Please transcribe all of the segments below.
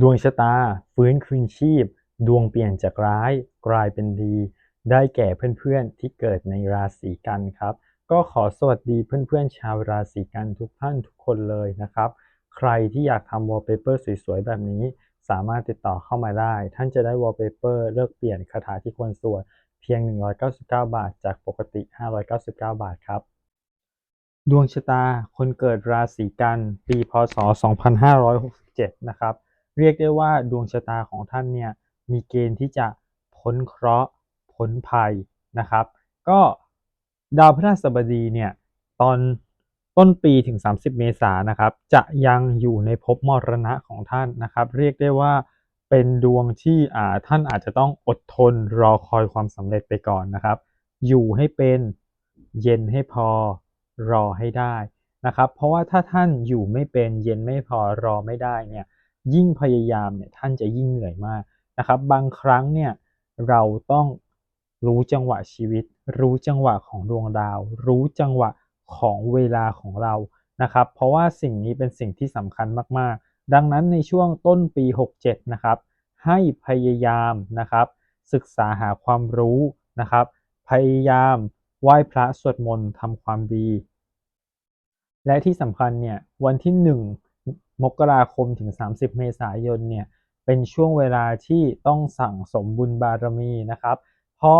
ดวงชะตา ฟื้นคืนชีพ ดวงเปลี่ยนจากร้าย กลายเป็นดี ได้แก่เพื่อนๆที่เกิดในราศีกันครับ ก็ขอสวัสดีเพื่อนๆ ชาวราศีกันทุกท่านทุกคนเลยนะครับ ใครที่อยากทำวอลเปเปอร์สวยๆ แบบนี้ สามารถติดต่อเข้ามาได้ ท่านจะได้วอลเปเปอร์เลือกเปลี่ยนคาถาที่ควรสวดเพียง 199 บาท จากปกติ 599 บาทครับดวงชะตาคนเกิดราศีกัน ปีพศ 2567 นะครับ เรียกได้ว่าดวงชะตาของท่านเนี่ยมีเกณฑ์ที่จะพ้นเคราะห์พ้นภัยนะครับ ก็ดาวพฤหัสบดีเนี่ยตอนต้นปีถึง 30 เมษายนนะครับ จะยังอยู่ในภพมรณะของท่านนะครับ เรียกได้ว่าเป็นดวงที่อ่าท่านอาจจะต้องอดทนรอคอยความสำเร็จไปก่อนนะครับ อยู่ให้เป็นเย็นให้พอรอให้ได้นะครับ เพราะว่าถ้าท่านอยู่ไม่เป็นเย็นไม่พอรอไม่ได้เนี่ย ยิ่งพยายามเนี่ยท่านจะยิ่งเหนื่อยมากนะครับ บางครั้งเนี่ยเราต้องรู้จังหวะชีวิต รู้จังหวะของดวงดาว รู้จังหวะของเวลาของเรานะครับ เพราะว่าสิ่งนี้เป็นสิ่งที่สำคัญมากๆ ดังนั้นในช่วงต้นปี 67 นะครับ ให้พยายามนะครับ ศึกษาหาความรู้นะครับ พยายามไหว้พระสวดมนต์ทำความดี และที่สำคัญเนี่ยวันที่ 1 มกราคมถึง 30 เมษายนเนี่ยเป็นช่วงเวลาที่ต้องสั่งสมบุญบารมีนะครับพอ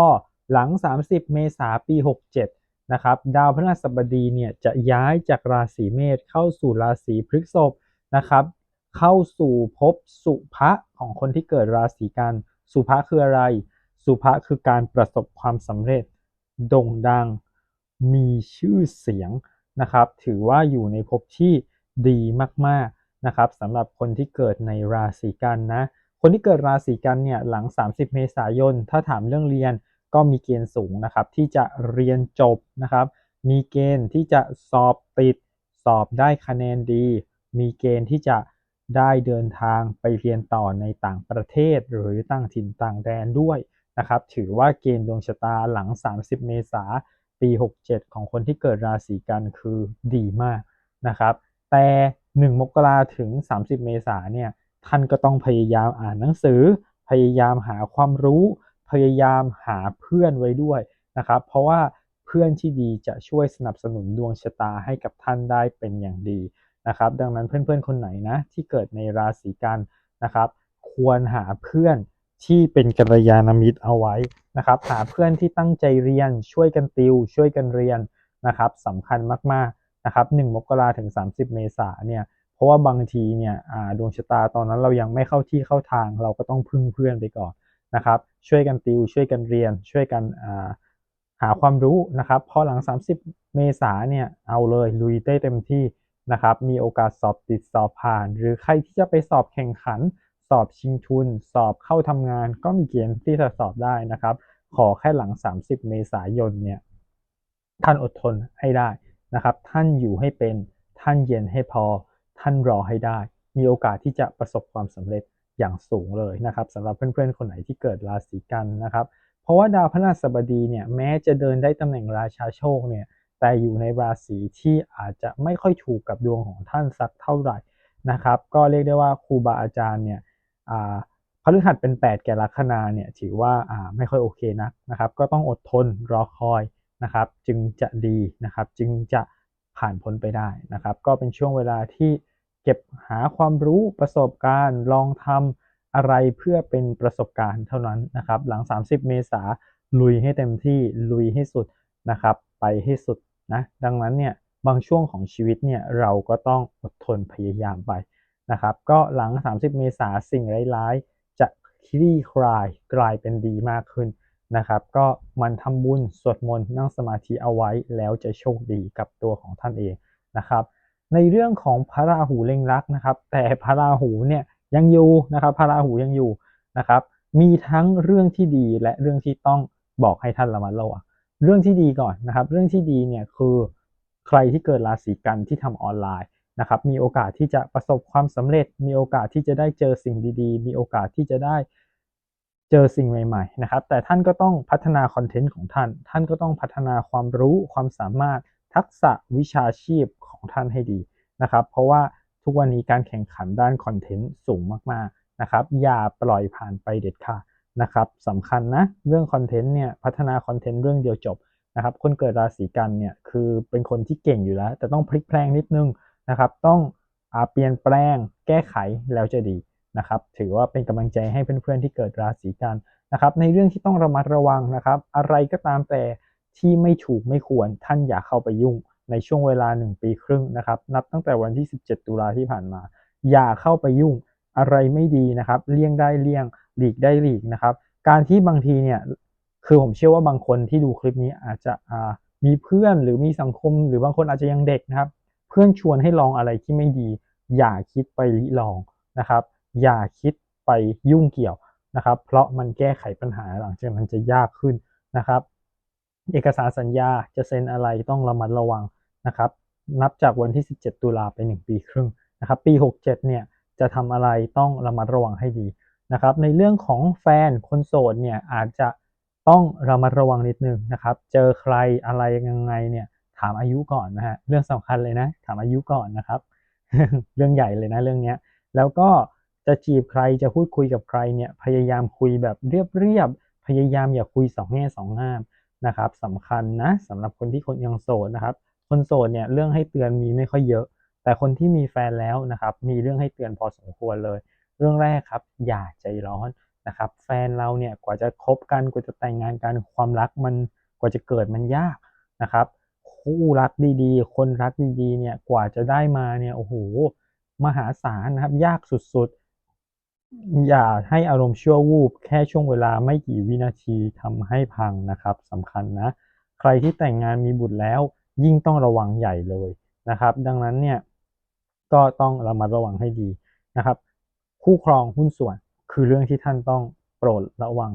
หลัง 30 เมษาปี 67 นะครับ ดาวพฤหัสบดีเนี่ยจะย้ายจากราศีเมษเข้าสู่ราศีพฤษภนะครับ เข้าสู่ภพสุภะของคนที่เกิดราศีกัน สุภะคืออะไร สุภะคือการประสบความสำเร็จ โด่งดัง มีชื่อเสียงนะครับ ถือว่าอยู่ในภพที่ดีมากๆ นะครับสำหรับคนที่เกิดในราศีกันนะคนที่เกิดราศีกันเนี่ยหลัง 30 เมษายน ถ้าถามเรื่องเรียนก็มีเกณฑ์สูงนะครับที่จะเรียนจบนะครับ มีเกณฑ์ที่จะสอบติด สอบได้คะแนนดี มีเกณฑ์ที่จะได้เดินทางไปเรียนต่อในต่างประเทศ หรือต่างถิ่นต่างแดนด้วยนะครับถือว่าเกณฑ์ดวงชะตาหลัง 30 เมษาปี 67 ของคนที่เกิดราศีกันคือดีมากนะครับ แต่ 1 มกราถึง 30 เมษาเนี่ยท่านก็ต้องพยายามอ่านหนังสือ พยายามหาความรู้ พยายามหาเพื่อนไว้ด้วยนะครับ เพราะว่าเพื่อนที่ดีจะช่วยสนับสนุนดวงชะตาให้กับท่านได้เป็นอย่างดีนะครับ ดังนั้นเพื่อนๆคนไหนนะที่เกิดในราศีกันนะครับ ควรหาเพื่อนที่เป็นกัลยาณมิตรเอาไว้นะครับ หาเพื่อนที่ตั้งใจเรียนช่วยกันติว ช่วยกันเรียนนะครับสำคัญมากๆ นะครับ1มกราถึง 30 เมษาเนี่ยเพราะว่าบางทีเนี่ยดวงชะตาตอนนั้นเรายังไม่เข้าที่เข้าทาง เราก็ต้องพึ่งเพื่อนไปก่อนนะครับ ช่วยกันติวช่วยกันเรียน ช่วยกันหาความรู้นะครับพอหลัง 30 เมษาเนี่ยเอาเลยลุยได้เต็มที่นะครับมีโอกาสสอบติดสอบผ่าน หรือใครที่จะไปสอบแข่งขัน สอบชิงทุน สอบเข้าทำงาน ก็มีเกณฑ์ที่จะสอบได้นะครับ ขอแค่หลัง 30 เมษายนเนี่ยท่านอดทนให้ได้ นะครับ ท่านอยู่ให้เป็น ท่านเย็นให้พอ ท่านรอให้ได้ มีโอกาสที่จะประสบความสำเร็จอย่างสูงเลยนะครับสำหรับเพื่อนๆคนไหนที่เกิดราศีกันนะครับ เพราะว่าดาวพฤหัสบดีเนี่ยแม้จะเดินได้ตำแหน่งราชาโชคเนี่ยแต่อยู่ในราศีที่อาจจะไม่ค่อยถูกกับดวงของท่านสักเท่าไหร่นะครับ ก็เรียกได้ว่าครูบาอาจารย์เนี่ยพฤหัสเป็น 8 แก่ลัคนาเนี่ยถือว่าไม่ค่อยโอเคนะนะครับ ก็ต้องอดทนรอคอย นะครับ จึงจะดีนะครับ จึงจะผ่านพ้นไปได้นะครับ ก็เป็นช่วงเวลาที่เก็บหาความรู้ประสบการณ์ ลองทำอะไรเพื่อเป็นประสบการณ์เท่านั้นนะครับ หลัง 30 เมษาลุยให้เต็มที่ลุยให้สุดนะครับ ไปให้สุดนะดังนั้นเนี่ยบางช่วงของชีวิตเนี่ยเราก็ต้องอดทนพยายามไปนะครับ ก็หลัง 30 เมษาสิ่งร้ายๆ จะคลี่คลายกลายเป็นดีมากขึ้น นะครับ ก็มันทำบุญสวดมนต์นั่งสมาธิเอาไว้แล้วจะโชคดีกับตัวของท่านเองนะครับ ในเรื่องของพระราหูเล็งรักนะครับ แต่พระราหูเนี่ยยังอยู่นะครับพระราหูยังอยู่นะครับ มีทั้งเรื่องที่ดีและเรื่องที่ต้องบอกให้ท่านระมัดระวังเรื่องที่ดีก่อนนะครับ เรื่องที่ดีเนี่ยคือใครที่เกิดราศีกันที่ทำออนไลน์นะครับ มีโอกาสที่จะประสบความสำเร็จ มีโอกาสที่จะได้เจอสิ่งดีๆ มีโอกาสที่จะได้ เจอสิ่งใหม่ๆนะครับ แต่ท่านก็ต้องพัฒนาคอนเทนต์ของท่าน ท่านก็ต้องพัฒนาความรู้ความสามารถทักษะวิชาชีพของท่านให้ดีนะครับ เพราะว่าทุกวันนี้การแข่งขันด้านคอนเทนต์สูงมากๆนะครับ อย่าปล่อยผ่านไปเด็ดขาดนะครับสำคัญนะเรื่องคอนเทนต์เนี่ยพัฒนาคอนเทนต์เรื่องเดียวจบนะครับ คนเกิดราศีกันเนี่ยคือเป็นคนที่เก่งอยู่แล้ว แต่ต้องพลิกแพลงนิดนึงนะครับ ต้องอเปลี่ยนแปลงแก้ไขแล้วจะดี นะครับ ถือว่าเป็นกำลังใจให้เพื่อนๆที่เกิดราศีกันนะครับ ในเรื่องที่ต้องระมัดระวังนะครับ อะไรก็ตามแต่ที่ไม่ถูกไม่ควรท่านอย่าเข้าไปยุ่งในช่วงเวลา 1 ปีครึ่งนะครับ นับตั้งแต่วันที่ 17 ตุลาที่ผ่านมา อย่าเข้าไปยุ่งอะไรไม่ดีนะครับ เลี่ยงได้เลี่ยงหลีกได้หลีกนะครับ การที่บางทีเนี่ยคือผมเชื่อว่าบางคนที่ดูคลิปนี้อาจจะมีเพื่อนหรือมีสังคม หรือบางคนอาจจะยังเด็กนะครับ เพื่อนชวนให้ลองอะไรที่ไม่ดี อย่าคิดไปลิลองนะครับ อย่าคิดไปยุ่งเกี่ยวนะครับ เพราะมันแก้ไขปัญหาหลังจากนั้นจะยากขึ้นนะครับ เอกสารสัญญาจะเซ็นอะไรต้องระมัดระวังนะครับ นับจากวันที่ 17 ตุลาไป 1 ปีครึ่งนะครับ ปี 67 เนี่ยจะทำอะไรต้องระมัดระวังให้ดีนะครับ ในเรื่องของแฟนคนโสดเนี่ยอาจจะต้องระมัดระวังนิดนึงนะครับ เจอใครอะไรยังไงเนี่ยถามอายุก่อนนะฮะเรื่องสำคัญเลยนะ ถามอายุก่อนนะครับ เรื่องใหญ่เลยนะเรื่องนี้แล้วก็ จะจีบใครจะพูดคุยกับใครเนี่ยพยายามคุยแบบเรียบๆพยายามอย่าคุยสองแง่สองงามนะครับสำคัญนะสำหรับคนที่คนยังโสดนะครับ คนโสดเนี่ยเรื่องให้เตือนมีไม่ค่อยเยอะ แต่คนที่มีแฟนแล้วนะครับมีเรื่องให้เตือนพอสมควรเลย เรื่องแรกครับ อย่าใจร้อนนะครับ แฟนเราเนี่ยกว่าจะคบกันกว่าจะแต่งงานกันความรักมันกว่าจะเกิดมันยากนะครับ คู่รักดีๆ คนรักดีๆเนี่ยกว่าจะได้มาเนี่ยโอ้โหมหาศาลนะครับยากสุดๆ อย่าให้อารมณ์ชั่ววูบแค่ช่วงเวลาไม่กี่วินาทีทำให้พังนะครับสำคัญนะ ใครที่แต่งงานมีบุตรแล้ว ยิ่งต้องระวังใหญ่เลยนะครับ ดังนั้นเนี่ยก็ต้องระมัดระวังให้ดีนะครับ คู่ครองหุ้นส่วนคือเรื่องที่ท่านต้องโปรดระวัง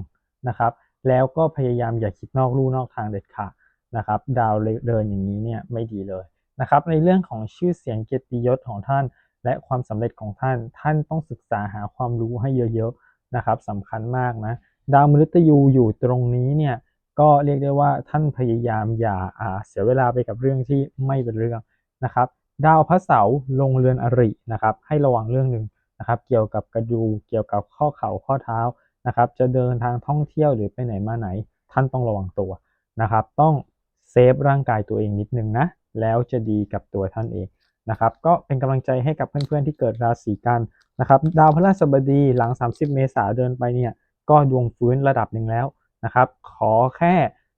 นะครับ แล้วก็พยายามอย่าคิดนอกลู่นอกทางเด็ดขาดนะครับ ดาวเดินอย่างนี้เนี่ยไม่ดีเลยนะครับ ในเรื่องของชื่อเสียงเกียรติยศของท่าน และความสำเร็จของท่าน ท่านต้องศึกษาหาความรู้ให้เยอะๆนะครับสำคัญมากนะ ดาวมฤตยูอยู่ตรงนี้เนี่ยก็เรียกได้ว่าท่านพยายามอย่าเสียเวลาไปกับเรื่องที่ไม่เป็นเรื่องนะครับ ดาวพระเสาร์ลงเรือนอรินะครับ ให้ระวังเรื่องหนึ่งนะครับ เกี่ยวกับกระดูเกี่ยวกับข้อเข่าข้อเท้านะครับ จะเดินทางท่องเที่ยวหรือไปไหนมาไหน ท่านต้องระวังตัวนะครับ ต้องเซฟร่างกายตัวเองนิดนึงนะ แล้วจะดีกับตัวท่านเอง นะครับก็เป็นกำลังใจให้กับเพื่อนๆที่เกิดราศีกันนะครับดาวพฤหัสบดีหลัง 30 เมษาเดินไปเนี่ยก็ดวงฟื้นระดับหนึ่งแล้วนะครับขอแค่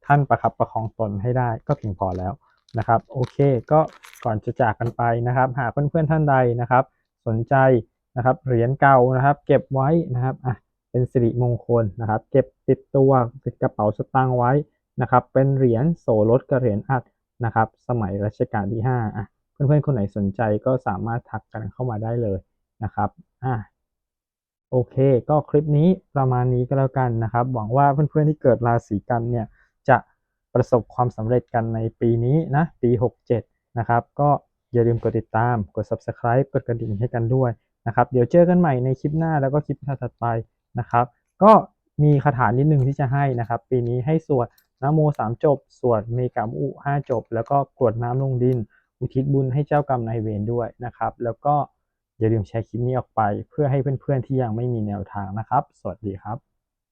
ท่านประคับประคองตนให้ได้ก็เพียงพอแล้วนะครับโอเคก็ก่อนจะจากกันไปนะครับ หากเพื่อนๆท่านใดนะครับ สนใจนะครับเหรียญเก่านะครับ เก็บไว้นะครับอะเป็นสิริมงคลนะครับ เก็บติดตัวติดกระเป๋าสตางค์ไว้นะครับ เป็นเหรียญโสรถกับเหรียญอัดนะครับ สมัยรัชกาลที่5อะ เพื่อนๆคนไหนสนใจก็สามารถทักกันเข้ามาได้เลยนะครับอะโอเค ก็คลิปนี้ประมาณนี้ก็แล้วกันนะครับ หวังว่าเพื่อนๆที่เกิดราศีกันเนี่ยจะประสบความสำเร็จกันในปีนี้นะ ปี 67 นะครับ ก็อย่าลืมกดติดตาม กด subscribe กดกระดิ่งให้กันด้วยนะครับ เดี๋ยวเจอกันใหม่ในคลิปหน้าแล้วก็คลิปถัดไปนะครับ ก็มีคาถานิดนึงที่จะให้นะครับ ปีนี้ให้สวดนโมสามจบ สวดเมกามอุห้าจบ แล้วก็กรวดน้ำลงดิน อุทิศบุญให้เจ้ากรรมนายเวรด้วยนะครับ แล้วก็อย่าลืมแชร์คลิปนี้ออกไป เพื่อให้เพื่อนๆที่ยังไม่มีแนวทางนะครับ สวัสดีครับ